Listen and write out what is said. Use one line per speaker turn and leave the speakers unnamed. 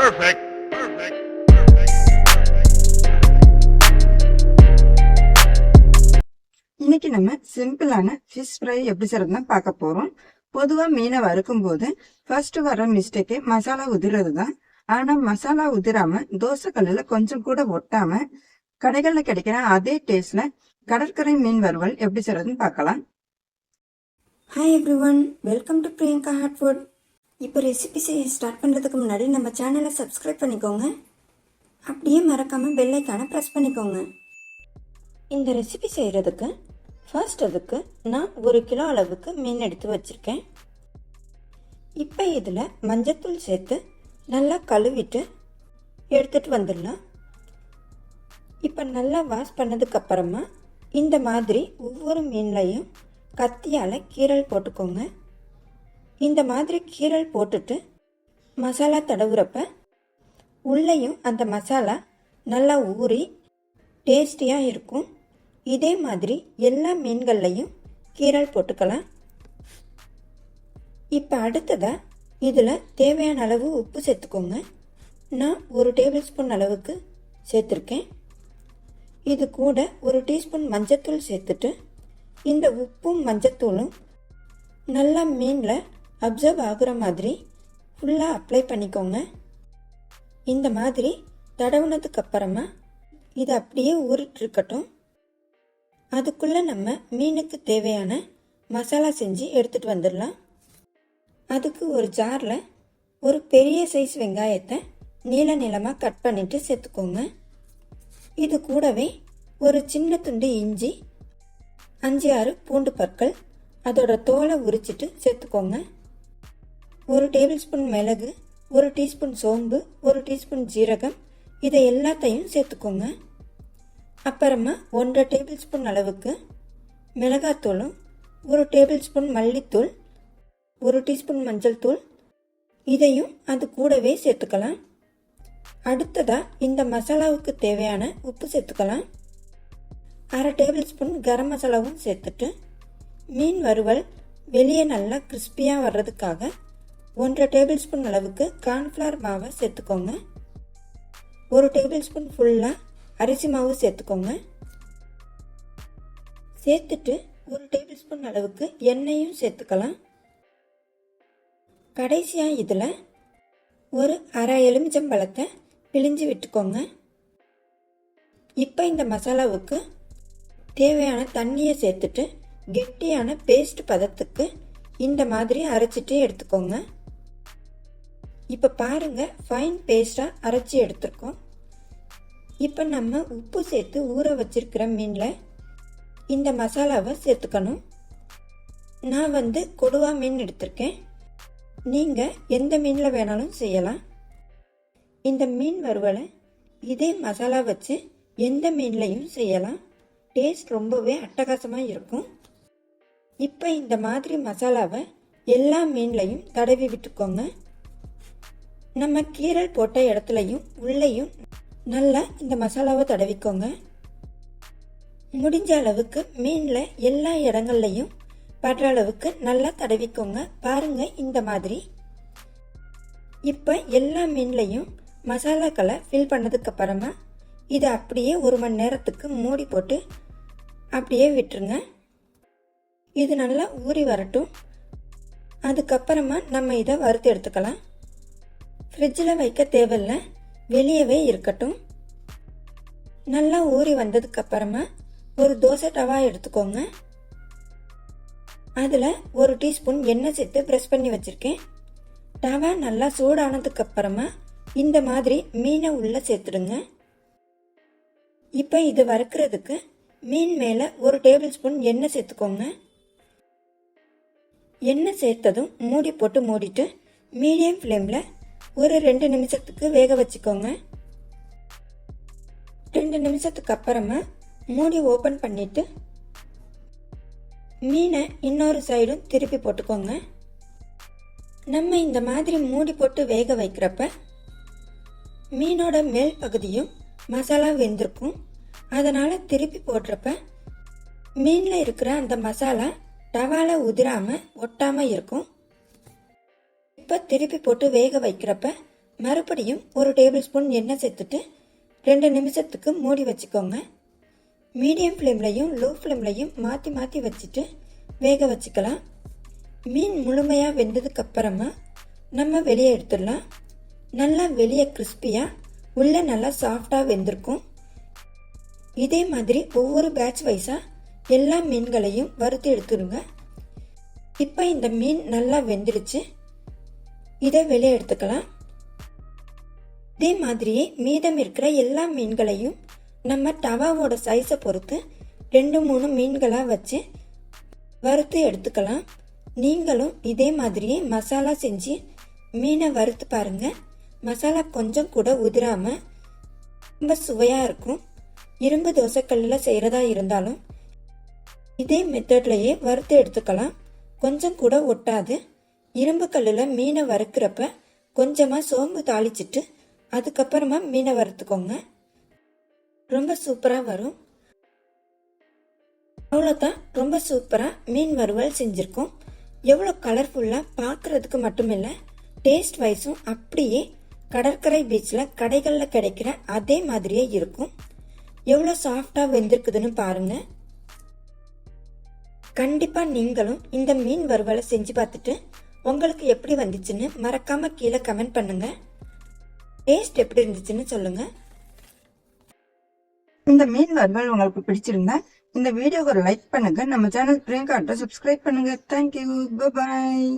Perfect.
இன்னைக்கு நம்ம சிம்பிளான ஃபிஷ் ஃப்ரை எப்படி செய்யறதுன்னு பார்க்க போறோம். பொதுவா மீனை வறுக்கும் போது ஃபர்ஸ்ட் வர மிஸ்டேக்கே மசாலா உதிரது தான். ஆனா மசாலா உதிராம தோசை கல்லுல கொஞ்சம் கூட ஒட்டாம கடைகள்ல கிடைக்கிற அதே டேஸ்ட்ல கடற்கரை மீன் வறுவல் எப்படி செய்யறதுன்னு பார்க்கலாம்.
Hi everyone welcome to Priyanka hot food இப்போ ரெசிபி செய்ய ஸ்டார்ட் பண்ணுறதுக்கு முன்னாடி நம்ம சேனலை சப்ஸ்கிரைப் பண்ணிக்கோங்க. அப்படியே மறக்காமல் பெல்லைக்கான ப்ரெஸ் பண்ணிக்கோங்க. இந்த ரெசிபி செய்கிறதுக்கு ஃபர்ஸ்ட் அதுக்கு நான் ஒரு கிலோ அளவுக்கு மீன் எடுத்து வச்சுருக்கேன். இப்போ இதில் மஞ்சத்தூள் சேர்த்து நல்லா கழுவிட்டு எடுத்துகிட்டு வந்துடலாம். இப்போ நல்லா வாஷ் பண்ணதுக்கப்புறமா இந்த மாதிரி ஒவ்வொரு மீன்லையும் கத்தியால் கீரல் போட்டுக்கோங்க. இந்த மாதிரி கீரல் போட்டுட்டு மசாலா தடவுறப்ப உள்ளேயும் அந்த மசாலா நல்லா ஊறி டேஸ்டியாக இருக்கும். இதே மாதிரி எல்லா மீன்கள்லையும் கீரல் போட்டுக்கலாம். இப்போ அடுத்ததாக இதில் தேவையான அளவு உப்பு சேர்த்துக்கோங்க. நான் ஒரு டேபிள் ஸ்பூன் அளவுக்கு சேர்த்துருக்கேன். இது கூட ஒரு டீஸ்பூன் மஞ்சத்தூள் சேர்த்துட்டு இந்த உப்பும் மஞ்சத்தூளும் நல்லா மீனில் அப்சர்வ் ஆகுற மாதிரி ஃபுல்லாக அப்ளை பண்ணிக்கோங்க. இந்த மாதிரி தடவுனதுக்கு அப்புறமா இது அப்படியே ஊறிட்டுருக்கட்டும் அதுக்குள்ளே நம்ம மீனுக்கு தேவையான மசாலா செஞ்சு எடுத்துகிட்டு வந்துடலாம். அதுக்கு ஒரு ஜாரில் ஒரு பெரிய சைஸ் வெங்காயத்தை நீள நீளமாக கட் பண்ணிவிட்டு சேர்த்துக்கோங்க. இது கூடவே ஒரு சின்ன துண்டு இஞ்சி அஞ்சு ஆறு பூண்டு பற்கள் அதோட தோலை உரிச்சிட்டு சேர்த்துக்கோங்க. ஒரு டேபிள் ஸ்பூன் மிளகு ஒரு டீஸ்பூன் சோம்பு ஒரு டீஸ்பூன் ஜீரகம் இதை எல்லாத்தையும் சேர்த்துக்கோங்க. அப்புறமா ஒன்றரை டேபிள் ஸ்பூன் அளவுக்கு மிளகாத்தூளும் ஒரு டேபிள் ஸ்பூன் மல்லித்தூள் ஒரு டீஸ்பூன் மஞ்சள் தூள் இதையும் அது கூடவே சேர்த்துக்கலாம். அடுத்ததாக இந்த மசாலாவுக்கு தேவையான உப்பு சேர்த்துக்கலாம். அரை டேபிள் ஸ்பூன் கரம் மசாலாவும் சேர்த்துட்டு மீன் வறுவல் வெளியே நல்லா கிறிஸ்பியாக வர்றதுக்காக ஒன்றரை டேபிள் ஸ்பூன் அளவுக்கு கார்ன்ஃப்ளவர் மாவை சேர்த்துக்கோங்க. ஒரு டேபிள் ஸ்பூன் ஃபுல்லாக அரிசி மாவு சேர்த்துக்கோங்க. சேர்த்துட்டு ஒரு டேபிள் ஸ்பூன் அளவுக்கு எண்ணெயும் சேர்த்துக்கலாம். கடைசியாக இதில் ஒரு அரை எலுமிச்சம்பழத்தை பிழிஞ்சு விட்டுக்கோங்க. இப்போ இந்த மசாலாவுக்கு தேவையான தண்ணியை சேர்த்துட்டு கெட்டியான பேஸ்ட் பதத்துக்கு இந்த மாதிரி அரைச்சிட்டு எடுத்துக்கோங்க. இப்போ பாருங்கள் ஃபைன் பேஸ்டாக அரைச்சி எடுத்துருக்கோம். இப்போ நம்ம உப்பு சேர்த்து ஊற வச்சிருக்கிற மீனில் இந்த மசாலாவை சேர்த்துக்கணும். நான் வந்து கொடுவா மீன் எடுத்திருக்கேன். நீங்கள் எந்த மீனில் வேணாலும் செய்யலாம். இந்த மீன் வறுவலை இதே மசாலா வச்சு எந்த மீன்லையும் செய்யலாம். டேஸ்ட் ரொம்பவே அட்டகாசமாக இருக்கும். இப்போ இந்த மாதிரி மசாலாவை எல்லா மீன்லையும் தடவி விட்டுக்கோங்க. நம்ம கீரல் போட்ட இடத்துலையும் உள்ளேயும் நல்லா இந்த மசாலாவை தடவிக்கோங்க. முடிஞ்ச அளவுக்கு மீனில் எல்லா இடங்கள்லையும் படுற அளவுக்கு நல்லா தடவிக்கோங்க. பாருங்க இந்த மாதிரி. இப்போ எல்லா மீன்லையும் மசாலாக்களை ஃபில் பண்ணதுக்கப்புறமா இதை அப்படியே ஒரு மணி நேரத்துக்கு மூடி போட்டு அப்படியே விட்டுருங்க. இது நல்லா ஊறி வரட்டும். அதுக்கப்புறமா நம்ம இதை வறுத்து எடுத்துக்கலாம். ஃப்ரிட்ஜில் வைக்க தேவையில்ல. வெளியவே இருக்கட்டும். நல்லா ஊறி வந்ததுக்கு அப்புறமா ஒரு தோசை டவா எடுத்துக்கோங்க. அதில் ஒரு டீஸ்பூன் எண்ணெய் சேர்த்து ப்ரெஸ் பண்ணி வச்சுருக்கேன். டவா நல்லா சூடானதுக்கு அப்புறமா இந்த மாதிரி மீனை உள்ளே சேர்த்துடுங்க. இப்போ இது வறுக்கிறதுக்கு மீன் மேலே ஒரு டேபிள் ஸ்பூன் எண்ணெய் சேர்த்துக்கோங்க. எண்ணெய் சேர்த்ததும் மூடி போட்டு மூடிட்டு மீடியம் ஃப்ளேமில் ஒரு ரெண்டு நிமிஷத்துக்கு வேக வச்சுக்கோங்க. ரெண்டு நிமிஷத்துக்கு அப்புறமா மூடி ஓப்பன் பண்ணிட்டு மீனை இன்னொரு சைடும் திருப்பி போட்டுக்கோங்க. நம்ம இந்த மாதிரி மூடி போட்டு வேக வைக்கிறப்ப மீனோட மேல் பகுதியும் மசாலா வெந்திருக்கும். அதனால் திருப்பி போடுறப்ப மீனில் இருக்கிற அந்த மசாலா டவால உதிராமல் ஒட்டாமல் இருக்கும். இப்போ திருப்பி போட்டு வேக வைக்கிறப்ப மறுபடியும் ஒரு டேபிள் ஸ்பூன் எண்ணெய் சேர்த்துட்டு ரெண்டு நிமிஷத்துக்கு மூடி வச்சுக்கோங்க. மீடியம் ஃப்ளேம்லையும் லோ ஃப்ளேம்லையும் மாற்றி மாற்றி வச்சுட்டு வேக வச்சுக்கலாம். மீன் முழுமையாக வெந்ததுக்கு அப்புறமா நம்ம வெளியே எடுத்துடலாம். நல்லா வெளியே கிறிஸ்பியாக உள்ளே நல்லா சாஃப்டாக வெந்திருக்கும். இதே மாதிரி ஒவ்வொரு பேட்ச் வைஸாக எல்லா மீன்களையும் வறுத்து எடுத்துருங்க இப்போ இந்த மீன் நல்லா வெந்துடுச்சு. இதை வெளியே எடுத்துக்கலாம். இதே மாதிரியே மீதம் இருக்கிற எல்லா மீன்களையும் நம்ம டவாவோட சைஸை பொறுத்து ரெண்டு மூணு மீன்களாக வச்சு வறுத்து எடுத்துக்கலாம். நீங்களும் இதே மாதிரியே மசாலா செஞ்சு மீனை வறுத்து பாருங்க. மசாலா கொஞ்சம் கூட உதிராம ரொம்ப சுவையாக இருக்கும். இரும்பு தோசைக்கல்லில் செய்கிறதா இருந்தாலும் இதே மெத்தட்லையே வறுத்து எடுத்துக்கலாம். கொஞ்சம் கூட ஒட்டாது. இரும்பு கல்லில் மீனை வறுக்கிறப்ப கொஞ்சமாக சோம்பு தாளிச்சிட்டு அதுக்கப்புறமா மீனை வறுத்துக்கோங்க. ரொம்ப சூப்பராக வரும். அவ்வளோதான் ரொம்ப சூப்பராக மீன் வறுவல் செஞ்சுருக்கோம். எவ்வளோ கலர்ஃபுல்லாக பார்க்குறதுக்கு மட்டும் இல்லை டேஸ்ட் வைஸும் அப்படியே கடற்கரை பீச்சில் கடைகளில் கிடைக்கிற அதே மாதிரியே இருக்கும். எவ்வளோ சாஃப்டாக வெந்திருக்குதுன்னு பாருங்கள் கண்டிப்பாக நீங்களும் இந்த மீன் வறுவலை செஞ்சு பார்த்துட்டு உங்களுக்கு எப்படி வந்துச்சுன்னு மறக்காமல் கீழே கமெண்ட் பண்ணுங்கள் டேஸ்ட் எப்படி இருந்துச்சுன்னு சொல்லுங்கள்
இந்த மீன் வறுவல் உங்களுக்கு பிடிச்சிருந்தா இந்த வீடியோக்கு ஒரு லைக் பண்ணுங்க. நம்ம சேனல் பிரியங்கா சப்ஸ்கிரைப் பண்ணுங்க. Thank you bye